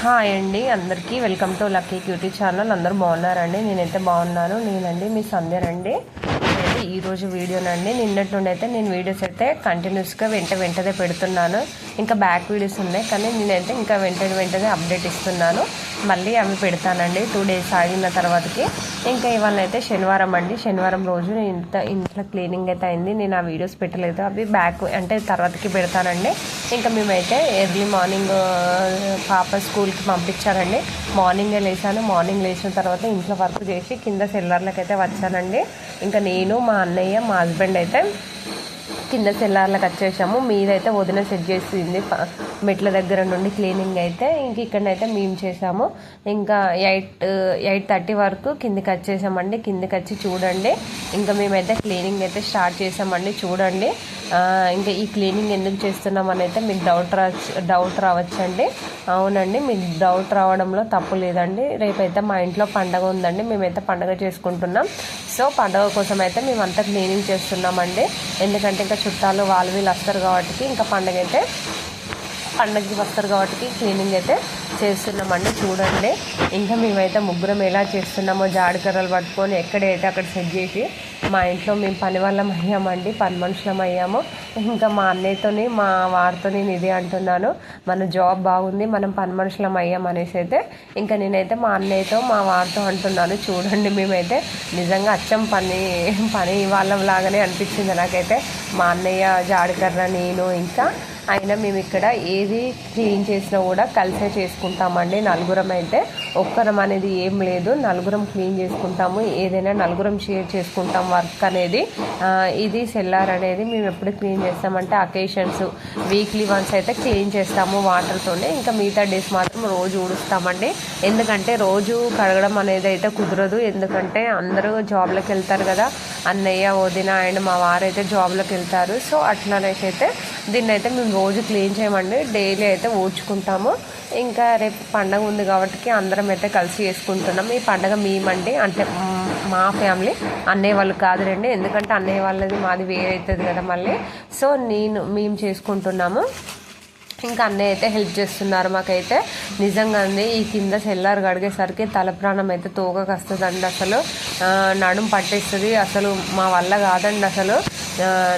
Hi అండి అందరికీ welcome to lucky cutie channel. అందరూ బాగున్నారండి? నేనైతే బాగున్నాను. నేనండి మీ సంధ్యనండి అయితే ఈరోజు వీడియోనండి. నిన్నటి నుండి అయితే నేను వీడియోస్ అయితే కంటిన్యూస్గా వెంట వెంటనే పెడుతున్నాను. ఇంకా బ్యాక్ వీడియోస్ ఉన్నాయి కానీ నేనైతే ఇంకా వెంట వెంటనే అప్డేట్ ఇస్తున్నాను. మళ్ళీ అవి పెడతానండి. టూ డేస్ ఆగిన తర్వాతకి. ఇంకా ఇవాళ అయితే శనివారం అండి. శనివారం రోజు నేను ఇంత ఇంట్లో క్లీనింగ్ అయితే అయింది. నేను ఆ వీడియోస్ పెట్టలేదు. అవి బ్యాక్ అంటే తర్వాతకి పెడతానండి. ఇంకా మేమైతే ఎర్లీ మార్నింగ్ పాప స్కూల్కి పంపించానండి మార్నింగే లేచాను. మార్నింగ్ లేచిన తర్వాత ఇంట్లో వర్క్ చేసి కింద సెల్లర్లకు అయితే వచ్చానండి. ఇంకా నేను మా అన్నయ్య మా హస్బెండ్ అయితే కింద సెల్లార్లకు వచ్చేసాము మీదైతే వదిన సెట్ చేసింది. మెట్ల దగ్గర నుండి క్లీనింగ్ అయితే ఇంక ఇక్కడనైతే మేము చేసాము ఇంకా ఎయిట్ ఎయిట్ థర్టీ వరకు కిందికి వచ్చేసామండి. కిందికి వచ్చి చూడండి. ఇంకా మేమైతే క్లీనింగ్ అయితే స్టార్ట్ చేసామండి. చూడండి. ఇంకా ఈ క్లీనింగ్ ఎందుకు చేస్తున్నామని అయితే మీకు డౌట్ రా డౌట్ రావచ్చండి. అవునండి మీకు డౌట్ రావడంలో తప్పు లేదండి. రేపైతే మా ఇంట్లో పండగ ఉందండి మేమైతే పండగ చేసుకుంటున్నాం. సో పండగ కోసం అయితే మేమంతా క్లీనింగ్ చేస్తున్నామండి. ఎందుకంటే ఇంకా చుట్టాలు వాళ్ళు వీళ్ళు వస్తారు కాబట్టి ఇంకా పండగ అయితే పండగకి వస్తారు కాబట్టి క్లీనింగ్ అయితే చేస్తున్నామండి. చూడండి. ఇంకా మేమైతే ముగ్గురం ఎలా చేస్తున్నామో జాడికర్రలు పట్టుకొని ఎక్కడైతే అక్కడ సెట్ చేసి మా ఇంట్లో మేము పని వాళ్ళం అయ్యామండి పని మనుషులం అయ్యాము. ఇంకా మా అన్నయ్యతోని మా వారితో నేను ఇదే అంటున్నాను. మన జాబ్ బాగుంది మనం పని మనుషులం అయ్యాం అనేసి అయితే ఇంకా నేనైతే మా అన్నయ్యతో మా వారితో అంటున్నాను. చూడండి మేమైతే నిజంగా అచ్చం పని పని వాళ్ళం లాగానే అనిపించింది నాకైతే. మా అన్నయ్య జాడికర్ర నేను ఇంకా అయినా మేము ఇక్కడ ఏది క్లీన్ చేసినా కూడా కలిసే చేసుకుంటామండి. నలుగురం అయితే ఒక్కరం అనేది ఏం లేదు. నలుగురం క్లీన్ చేసుకుంటాము. ఏదైనా నలుగురం షేర్ చేసుకుంటాం వర్క్ అనేది. ఇది సెల్లార్ అనేది మేము ఎప్పుడు క్లీన్ చేస్తామంటే అకేషన్స్ వీక్లీ వన్స్ అయితే క్లీన్ చేస్తాము వాటర్తోనే ఇంకా మిగతా డేస్ మాత్రం రోజు ఊడుస్తామండి. ఎందుకంటే రోజు కడగడం అనేది అయితే కుదరదు. ఎందుకంటే అందరూ జాబ్లోకి వెళ్తారు కదా. అన్నయ్య వదిన అండ్ మా వారైతే జాబ్లోకి వెళ్తారు. సో అట్లనేసి అయితే దీన్ని అయితే మేము రోజు క్లీన్ చేయమండి. డైలీ అయితే ఊడ్చుకుంటాము. ఇంకా రేపు పండగ ఉంది కాబట్టి అందరం అయితే కలిసి చేసుకుంటున్నాం. ఈ పండగ మేమండి అంటే మా ఫ్యామిలీ అన్నయ్య వాళ్ళు కాదులేండి. ఎందుకంటే అన్నయ్య వాళ్ళది మాది వేరే అవుతుంది కదా మళ్ళీ. సో నేను మేము చేసుకుంటున్నాము. ఇంకా అన్నయ్య అయితే హెల్ప్ చేస్తున్నారు మాకైతే. నిజంగానే ఈ కింద సెల్లార్ గడిగేసరికి తల ప్రాణం అయితే తోగకొస్తుందండి అసలు. నడుం పట్టేస్తుంది. అసలు మా వల్ల కాదండి అసలు.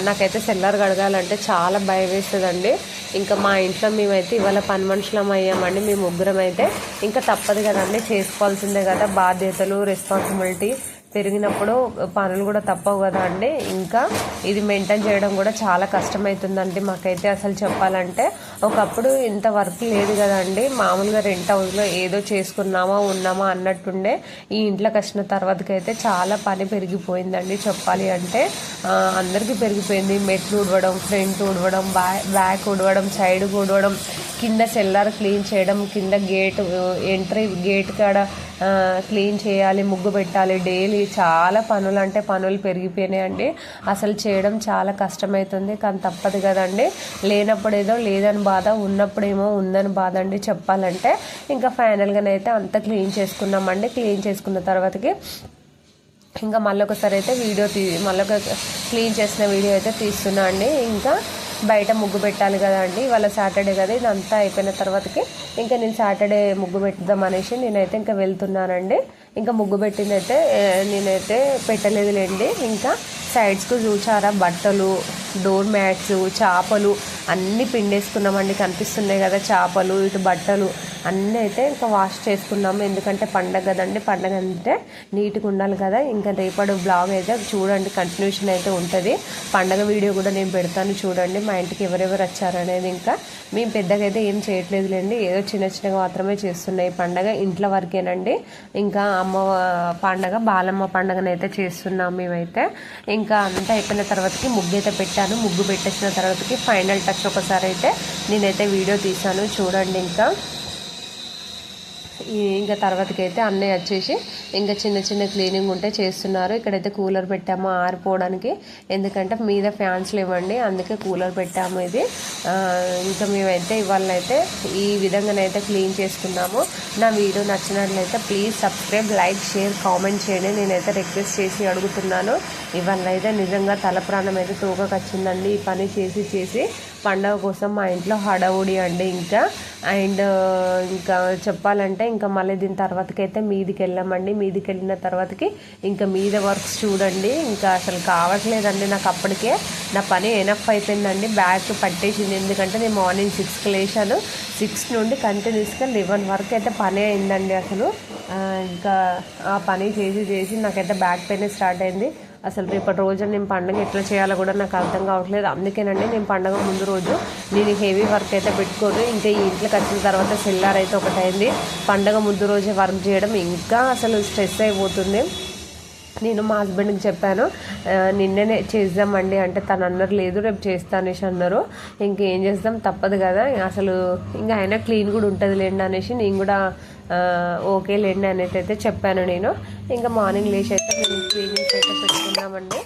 నాకైతే సెల్లార్ గడగాలంటే చాలా భయం వేస్తుందండి ఇంకా మా ఇంట్లో మేమైతే ఇవాళ పని మనుషులం అయ్యామండి. మేము ముగ్గురం అయితే ఇంకా తప్పదు కదండి చేసుకోవాల్సిందే కదా. బాధ్యతలు రెస్పాన్సిబిలిటీ పెరిగినప్పుడు పనులు కూడా తప్పవు కదా అండి. ఇంకా ఇది మెయింటైన్ చేయడం కూడా చాలా కష్టమవుతుందండి మాకైతే అసలు చెప్పాలంటే. ఒకప్పుడు ఇంత వర్క్ లేదు కదండి మామూలుగా రెంట్ హౌస్లో ఏదో చేసుకున్నామా ఉన్నామా అన్నట్టుండే ఈ ఇంట్లోకి వచ్చిన తర్వాతకైతే చాలా పని పెరిగిపోయిందండి చెప్పాలి అంటే. అందరికీ పెరిగిపోయింది. మెట్లు ఉడవడం ఫ్రంట్ ఉడవడం బ్యా బ్యాక్ ఉడవడం సైడ్ ఉడవడం కింద సెల్లార్ క్లీన్ చేయడం కింద గేట్ ఎంట్రీ గేట్ కాడ క్లీన్ చేయాలి ముగ్గు పెట్టాలి. డైలీ చాలా పనులు అంటే పనులు పెరిగిపోయినాయండి అసలు చేయడం చాలా కష్టమవుతుంది కానీ తప్పదు కదండి. లేనప్పుడు ఏదో లేదని బాధ ఉన్నప్పుడేమో ఉందని బాధ అండి చెప్పాలంటే. ఇంకా ఫైనల్గానైతే అంతా క్లీన్ చేసుకున్నామండి. క్లీన్ చేసుకున్న తర్వాతకి ఇంకా మళ్ళీ ఒకసారి అయితే వీడియో తీ మళ్ళీ ఒక క్లీన్ చేసిన వీడియో అయితే తీస్తున్నా అండి. ఇంకా బయట ముగ్గు పెట్టాలి కదా అండి వాళ్ళ సాటర్డే కదా ఇదంతా అయిపోయిన తర్వాతకి ఇంకా నేను సాటర్డే ముగ్గు పెట్టుదాం అనేసి నేనైతే ఇంకా వెళ్తున్నానండి. ఇంకా ముగ్గు పెట్టిందైతే అయితే నేనైతే పెట్టలేదులేండి. ఇంకా సైడ్స్కు చూచారా బట్టలు డోర్ మ్యాట్స్ చేపలు అన్నీ పిండేసుకున్నామండి. కనిపిస్తున్నాయి కదా చేపలు ఇటు బట్టలు. అన్నీ అయితే ఇంకా వాష్ చేసుకున్నాము. ఎందుకంటే పండగ కదండి. పండగ అంటే నీట్గా ఉండాలి కదా. ఇంకా రేపటి బ్లాగ్ అయితే చూడండి. కంటిన్యూషన్ అయితే ఉంటుంది. పండగ వీడియో కూడా నేను పెడతాను చూడండి. మా ఇంటికి ఎవరెవరు వచ్చారనేది ఇంకా మేము పెద్దగా అయితే ఏం చేయట్లేదులేండి. ఏదో చిన్న చిన్నగా మాత్రమే చేస్తున్నాయి. పండగ ఇంట్లో వరకేనండి. ఇంకా అమ్మ పండగ బాలమ్మ పండగనైతే చేస్తున్నాం మేమైతే. ఇంకా అంతా అయిపోయిన తర్వాతకి ముగ్గు అయితే పెట్టాను. ముగ్గు పెట్టేసిన తర్వాతకి ఫైనల్ టచ్ ఒకసారి అయితే నేనైతే వీడియో తీశాను. చూడండి ఇంకా. ఇంకా తర్వాతకి అయితే అన్నయ్య వచ్చేసి ఇంకా చిన్న చిన్న క్లీనింగ్ ఉంటే చేస్తున్నారు. ఇక్కడైతే కూలర్ పెట్టాము ఆరిపోవడానికి. ఎందుకంటే మీద ఫ్యాన్స్ లేవండి అందుకే కూలర్ పెట్టాము ఇది. ఇంకా మేమైతే ఇవాళ అయితే ఈ విధంగానైతే క్లీన్ చేసుకున్నాము. నా వీడియో నచ్చినట్లయితే please subscribe like share comment చేయండి. నేనైతే రిక్వెస్ట్ చేసి అడుగుతున్నాను. ఇవాళ అయితే నిజంగా తల ప్రాణం అయితే తోకకొచ్చిందండి ఈ పని చేసి చేసి పండగ కోసం మా ఇంట్లో హడావుడి అండి ఇంకా. అండ్ ఇంకా చెప్పాలంటే ఇంకా మళ్ళీ దీని తర్వాతకి అయితే మీదికి వెళ్ళామండి మీదికి వెళ్ళిన తర్వాతకి ఇంకా మీద వర్క్స్ చూడండి. ఇంకా అసలు కావట్లేదండి నాకు అప్పటికే. నా పని ఎనఫ్ అయిపోయిందండి. బ్యాగ్ పట్టేసింది. ఎందుకంటే నేను మార్నింగ్ సిక్స్కి లేచాను. సిక్స్ నుండి కంటిన్యూస్గా లెవెన్ వరకు అయితే పని అయిందండి అసలు. ఇంకా ఆ పని చేసి చేసి నాకైతే బ్యాక్ పెయిన్ స్టార్ట్ అయింది. అసలు రేపటి రోజు నేను పండుగ ఎట్లా చేయాలో కూడా నాకు అర్థం కావట్లేదు. అందుకేనండి నేను పండుగ ముందు రోజు నేను హెవీ వర్క్ అయితే పెట్టుకోను. ఇంకా ఈ ఇంట్లోకి వచ్చిన తర్వాత సెల్లార్ అయితే ఒకటైంది. పండుగ ముందు రోజే వర్క్ చేయడం ఇంకా అసలు స్ట్రెస్ అయిపోతుంది. నేను మా హస్బెండ్కి చెప్పాను నిన్ననే చేద్దామండి అంటే తను అన్నారు లేదు రేపు చేస్తానేసి అన్నారు. ఇంకేం చేద్దాం తప్పదు కదా. అసలు ఇంకా అయినా క్లీన్ కూడా ఉంటుంది లేండి అనేసి నేను కూడా ఓకే లేండి అనేది అయితే చెప్పాను నేను. ఇంకా మార్నింగ్ లేచి అయితే మేము క్లీనింగ్స్ అయితే పెట్టుకున్నామండి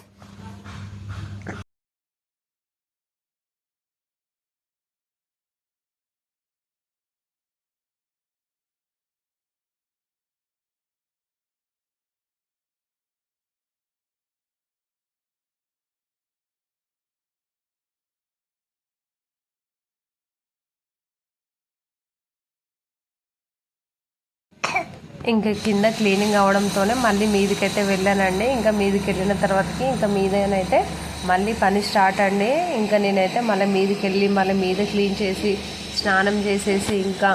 ఇంకా కింద క్లీనింగ్ అవడంతోనే మళ్ళీ మీదికైతే వెళ్ళానండి. ఇంకా మీదికి వెళ్ళిన తర్వాతకి ఇంకా మీదనైతే మళ్ళీ పని స్టార్ట్ అండి. ఇంకా నేనైతే మళ్ళీ మీదికి వెళ్ళి మళ్ళీ మీద క్లీన్ చేసి స్నానం చేసేసి ఇంకా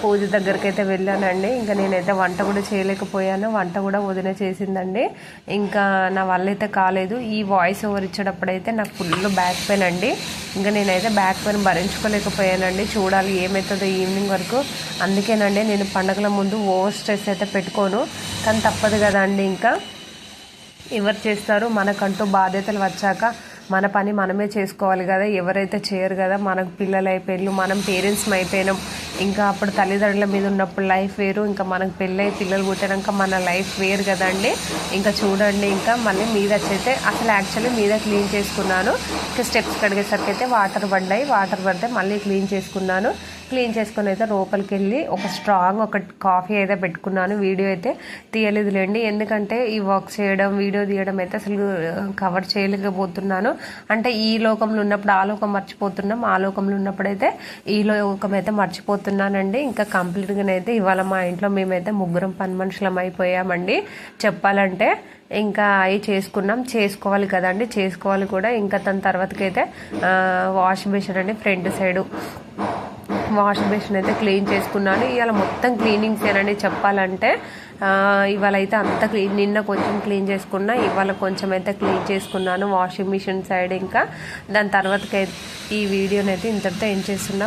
పూజ దగ్గరికి అయితే వెళ్ళానండి. ఇంకా నేనైతే వంట కూడా చేయలేకపోయాను. వంట కూడా వదిన చేసిందండి. ఇంకా నా వల్ల అయితే కాలేదు. ఈ వాయిస్ ఓవర్ ఇచ్చేటప్పుడైతే నాకు ఫుల్ బ్యాక్ పెయిన్ అండి. ఇంకా నేనైతే బ్యాక్ పెయిన్ భరించుకోలేకపోయానండి. చూడాలి ఏమవుతుందో ఈవినింగ్ వరకు. అందుకేనండి నేను పండగల ముందు ఓవర్ స్ట్రెస్ అయితే పెట్టుకోను. కానీ తప్పదు కదా అండి ఇంకా. ఎవరు చేస్తారు? మనకంటూ బాధ్యతలు వచ్చాక మన పని మనమే చేసుకోవాలి కదా ఎవరైతే చేయరు కదా మనకు పిల్లలు అయిపోయారు మనం పేరెంట్స్ అయిపోయినాం. ఇంకా అప్పుడు తల్లిదండ్రుల మీద ఉన్నప్పుడు లైఫ్ వేరు ఇంకా మనకు పెళ్ళై పిల్లలు పుట్టినాక మన లైఫ్ వేరు కదండి ఇంకా చూడండి ఇంకా మళ్ళీ మీద వచ్చైతే అసలు యాక్చువల్లీ మీద క్లీన్ చేసుకున్నాను. ఇంకా స్టెప్స్ కడిగేసరికి అయితే వాటర్ పడ్డాయి వాటర్ పడితే మళ్ళీ క్లీన్ చేసుకున్నాను. క్లీన్ చేసుకుని అయితే లోపలికి వెళ్ళి ఒక స్ట్రాంగ్ ఒక కాఫీ అయితే పెట్టుకున్నాను. వీడియో అయితే తీయలేదులేండి. ఎందుకంటే ఈ వర్క్ చేయడం వీడియో తీయడం అయితే అసలు కవర్ చేయలేకపోతున్నాను. అంటే ఈ లోకంలో ఉన్నప్పుడు ఆ లోకం మర్చిపోతున్నాం. ఆ లోకంలో ఉన్నప్పుడు అయితే ఈ లోకం అయితే మర్చిపోతున్నానండి. ఇంకా కంప్లీట్గానైతే ఇవాళ మా ఇంట్లో మేమైతే ముగ్గురం పని మనుషులం అయిపోయామండి. చెప్పాలంటే ఇంకా అవి చేసుకున్నాం. చేసుకోవాలి కదండి. చేసుకోవాలి కూడా. ఇంకా తన తర్వాతకైతే వాష్ బేసిన్ అండి ఫ్రంట్ సైడు. వాషింగ్ మెషిన్ అయితే క్లీన్ చేసుకున్నాను. ఇవాళ మొత్తం క్లీనింగ్స్ ఏనండి చెప్పాలంటే ఇవాళ అయితే అంత క్లీన్ నిన్న కొంచెం క్లీన్ చేసుకున్నా ఇవాళ కొంచెం అయితే క్లీన్ చేసుకున్నాను వాషింగ్ మిషన్ సైడ్ ఇంకా. దాని తర్వాత ఈ వీడియోనైతే ఇంతటితో ఏం చేస్తున్నాం.